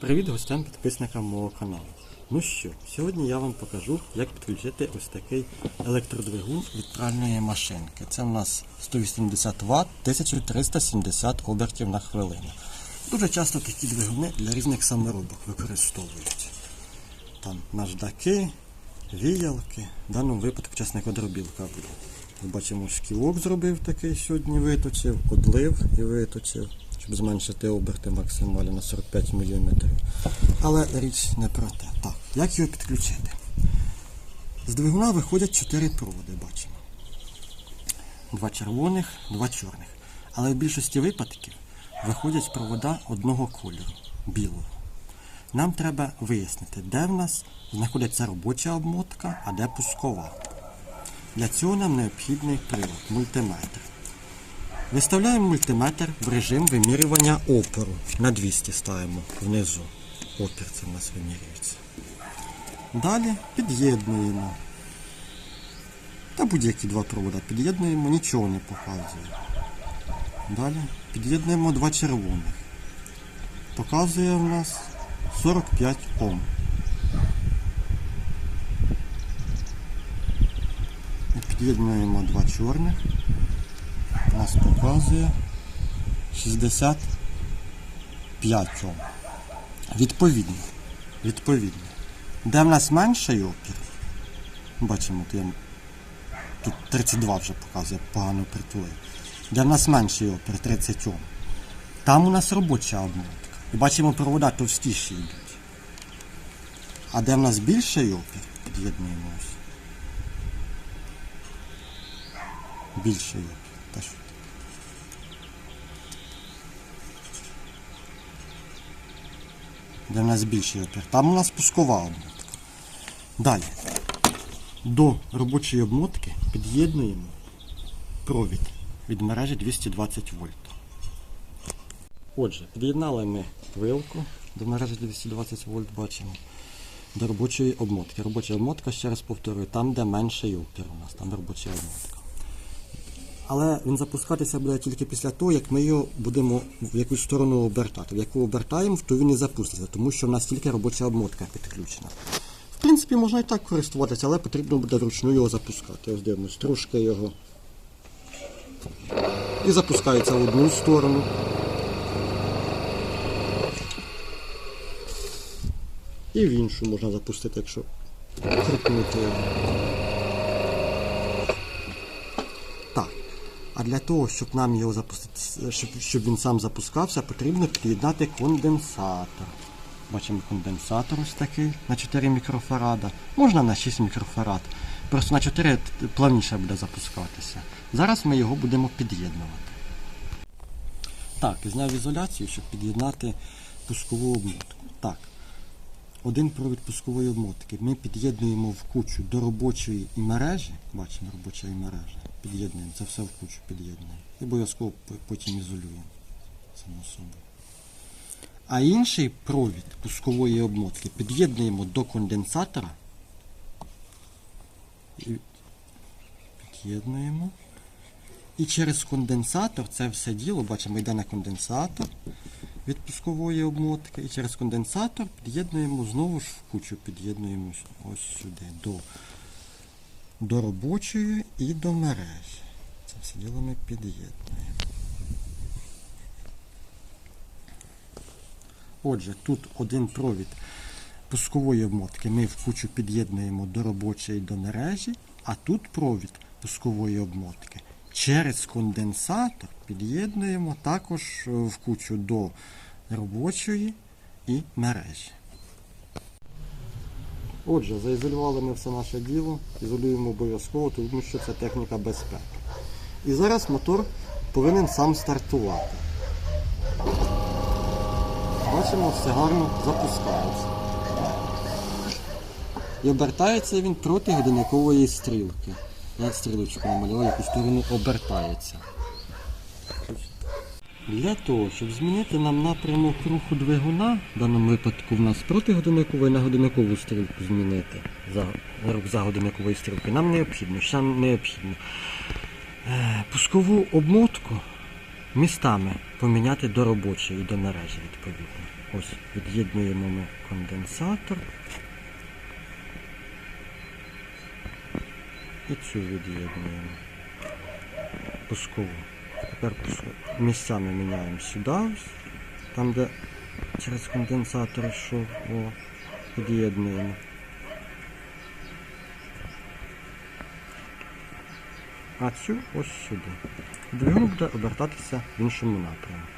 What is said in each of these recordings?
Привіт гостям підписникам мого каналу. Ну що, сьогодні я вам покажу, як підключити ось такий електродвигун від пральної машинки. Це у нас 180 Вт, 1370 обертів на хвилину. Дуже часто такі двигуни для різних саморобок використовують. Там наждаки, віялки, в даному випадку часника дробілка буде. Ми бачимо, шкілок зробив такий сьогодні виточив, одлив і виточив, щоб зменшити оберти максимально на 45 мм. Але річ не про те. Так, як його підключити? З двигуна виходять 4 проводи, бачимо. Два червоних, два чорних. Але в більшості випадків виходять провода одного кольору білого. Нам треба вияснити, де в нас знаходиться робоча обмотка, а де пускова. Для цього нам необхідний прилад мультиметр. Виставляємо мультиметр в режим вимірювання опору. На 200 ставимо внизу. Опір це в нас вимірюється. Далі під'єднуємо. Та будь-які два провода під'єднуємо, нічого не показує. Далі під'єднуємо два червоних. Показує в нас 45 Ом. Під'єднуємо два чорних. Нас показує 65 Ом. Відповідно. Відповідно. Де в нас менший опір? Бачимо, тут, я- тут 32 вже показує, погано притулив. Де в нас менший опір 30 Ом. Там у нас робоча обмотка. І бачимо, провода товстіші йдуть. А де в нас більший опір, під'єднуємо ось. Більший опір. Та що? Де в нас більший опір? Там у нас пускова обмотка. Далі. До робочої обмотки під'єднуємо провід від мережі 220 вольт. Отже, під'єднали ми вилку до мережі 220 вольт, бачимо, до робочої обмотки. Робоча обмотка, ще раз повторюю, там, де менший опір у нас, там робоча обмотка. Але він запускатися буде тільки після того, як ми його будемо в якусь сторону обертати. В яку обертаємо, то він і запуститься, тому що в нас тільки робоча обмотка підключена. В принципі, можна і так користуватися, але потрібно буде вручну його запускати. Ось дивимось, трошки його. І запускається в одну сторону. І в іншу можна запустити, якщо крутнути його. Так. А для того, щоб нам його запустити, щоб, щоб він сам запускався, потрібно під'єднати конденсатор. Бачимо конденсатор ось такий на 4 мікрофарада. Можна на 6 мікрофарад. Просто на 4 плавніше буде запускатися. Зараз ми його будемо під'єднувати. Так, зняв ізоляцію, щоб під'єднати пускову обмотку. Так. Один провід пускової обмотки ми під'єднуємо в кучу до робочої і мережі. Бачимо робоча і мережа. Під'єднуємо, це все в кучу під'єднуємо. І обов'язково потім ізолюємо. Само собою. А інший провід пускової обмотки під'єднуємо до конденсатора. Під'єднуємо. І через конденсатор це все діло, бачимо, йде на конденсатор від пускової обмотки. І через конденсатор під'єднуємо знову ж в кучу, під'єднуємо ось сюди до, до робочої і до мережі. Це все діло ми під'єднуємо. Отже, тут один провід пускової обмотки ми в кучу під'єднуємо до робочої до мережі, а тут провід пускової обмотки через конденсатор під'єднуємо також е, в кучу до робочої і мережі. Отже, заізолювали ми все наше діло, ізолюємо обов'язково, тому що це техніка безпеки. І зараз мотор повинен сам стартувати. Бачимо, все гарно запускається. І обертається він проти годинникової стрілки. Я стрілочку намалював, яку сторону обертається. Для того, щоб змінити нам напрямок руху двигуна, в даному випадку в нас проти годинникової на годинникову стрілку змінити за, рух за стрілки, нам необхідно, нам необхідно е, пускову обмотку містами поміняти до робочої, до мережі відповідно. Ось від'єднуємо ми конденсатор. І цю від'єднуємо. Пускову. Тепер місцями міняємо сюди, там де через конденсатор йшов, під'єднуємо. А цю ось сюди. Двигун буде обертатися в іншому напрямку.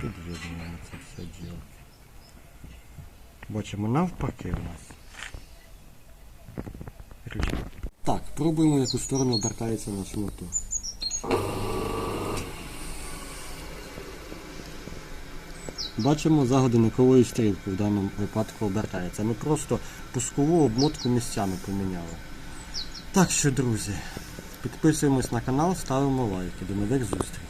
Під'єднуємо це все діло. Бачимо навпаки у нас. Так, пробуємо, в яку сторону обертається наш мотор. Бачимо за годинниковою стрілкою в даному випадку обертається. Ми просто пускову обмотку місцями поміняли. Так що, друзі, підписуємось на канал, ставимо лайки. До нових зустрічей.